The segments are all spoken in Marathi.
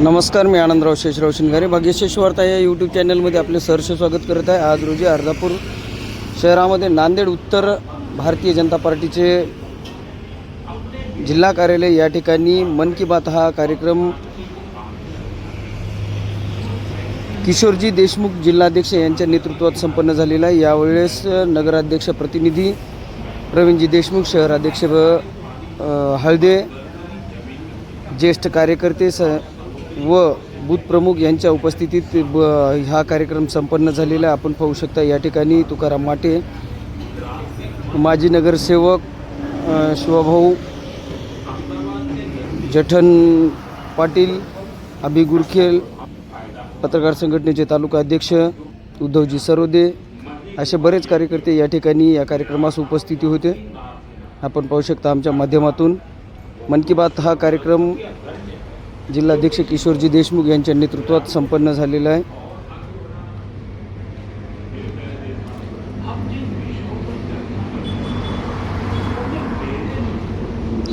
नमस्कार मी आनंदराव शेषराव शिंगारे भाग्यशेष वार्ता या यूट्यूब चॅनलमध्ये आपले सहर्ष स्वागत करत आहे. आज रोजी अर्धापूर शहरामध्ये नांदेड उत्तर भारतीय जनता पार्टीचे जिल्हा कार्यालय या ठिकाणी मन की बात हा कार्यक्रम किशोरजी देशमुख जिल्हाध्यक्ष यांच्या नेतृत्वात संपन्न झालेला आहे. यावेळेस नगराध्यक्ष प्रतिनिधी प्रवीणजी देशमुख शहराध्यक्ष हळदे ज्येष्ठ कार्यकर्ते स व बूथ प्रमुख यांच्या उपस्थितीत ब हा कार्यक्रम संपन्न झालेला आहे. आपण पाहू शकता या ठिकाणी तुकाराम माटे माजी नगरसेवक अ, शिवभाऊ जठन पाटील अभि गुरखेल पत्रकार संघटनेचे तालुका अध्यक्ष उद्धवजी सरोदे असे बरेच कार्यकर्ते या ठिकाणी या कार्यक्रमास उपस्थिती होते. आपण पाहू शकता आमच्या माध्यमातून मन की बात हा कार्यक्रम जिल्हाध्यक्ष किशोरजी देशमुख यांच्या नेतृत्वात संपन्न झालेला आहे.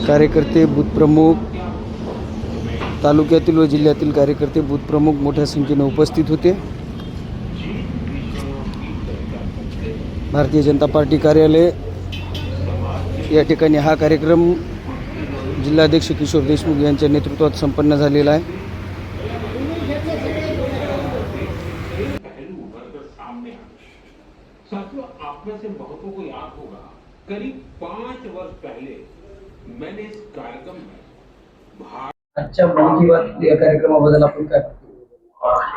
कार्यकर्ते बूथप्रमुख तालुक्यातील व जिल्ह्यातील कार्यकर्ते बूथ प्रमुख मोठ्या संख्येने उपस्थित होते. भारतीय जनता पार्टी कार्यालय या ठिकाणी हा कार्यक्रम जिल्हाध्यक्ष किशोर देशमुख यांच्या नेतृत्वात संपन्न झालेला आहे. में से बहुतों को याद होगा। करीब पांच वर्ष पहले मैंने इस कार्यक्रम में आजच्या मन की बात या कार्यक्रमाबद्दल आपण काय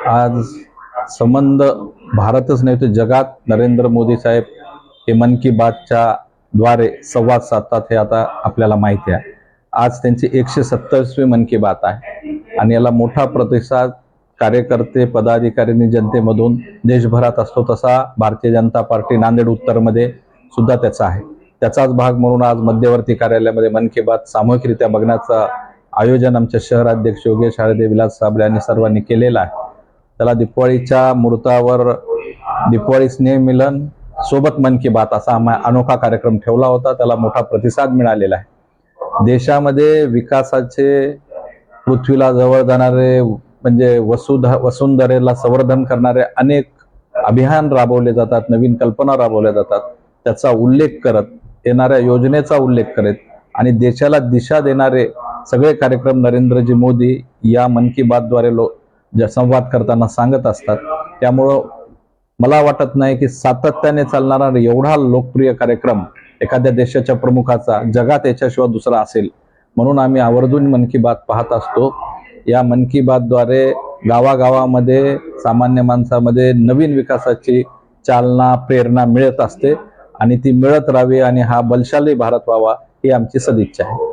आज संबंध भारतच नाही तर जगात नरेंद्र मोदी साहेब हे मन की बातच्या द्वारे संवाद साधतात हे आता आपल्याला माहिती आहे. आज त्यांची एकशे सत्तावीसवी मन की बात आहे. आणि याला मोठा प्रतिसाद कार्यकर्ते पदाधिकाऱ्यांनी जनतेमधून देशभरात असतो तसा भारतीय जनता पार्टी नांदेड उत्तरमध्ये सुद्धा त्याचा आहे. त्याचाच भाग म्हणून आज मध्यवर्ती कार्यालयामध्ये मन की बात सामूहिकरित्या बघण्याचं आयोजन आमच्या शहराध्यक्ष योगेश हळदे विलास साबळे यांनी सर्वांनी केलेलं आहे. त्याला दिपवाळीच्या मुहूर्तावर दिपवाळी स्नेहमिलन सोबत मन की बात असा आम्हा अनोखा कार्यक्रम ठेवला होता. त्याला मोठा प्रतिसाद मिळालेला आहे. देशामध्ये विकासाचे पृथ्वीला जवळ जाणारे म्हणजे वसुधा वसुंधरेला संवर्धन करणारे अनेक अभियान राबवले जातात नवीन कल्पना राबवल्या जातात. त्याचा उल्लेख करत येणाऱ्या योजनेचा उल्लेख करत आणि देशाला दिशा देणारे सगळे कार्यक्रम नरेंद्रजी मोदी या मन की बातद्वारे लो ज्या संवाद करताना सांगत असतात. त्यामुळं मला वाटत नाही की सातत्याने चालणारा एवढा लोकप्रिय कार्यक्रम एखाद्या देशाच्या प्रमुखाचा जगात याच्याशिवाय दुसरा असेल. म्हणून आम्ही आवर्जून मन की बात पाहत असतो. या मन की बातद्वारे गावागावामध्ये सामान्य माणसामध्ये नवीन विकासाची चालना प्रेरणा मिळत असते. आणि ती मिळत राहावी आणि हा बलशाली भारत व्हावा ही आमची सदिच्छा आहे.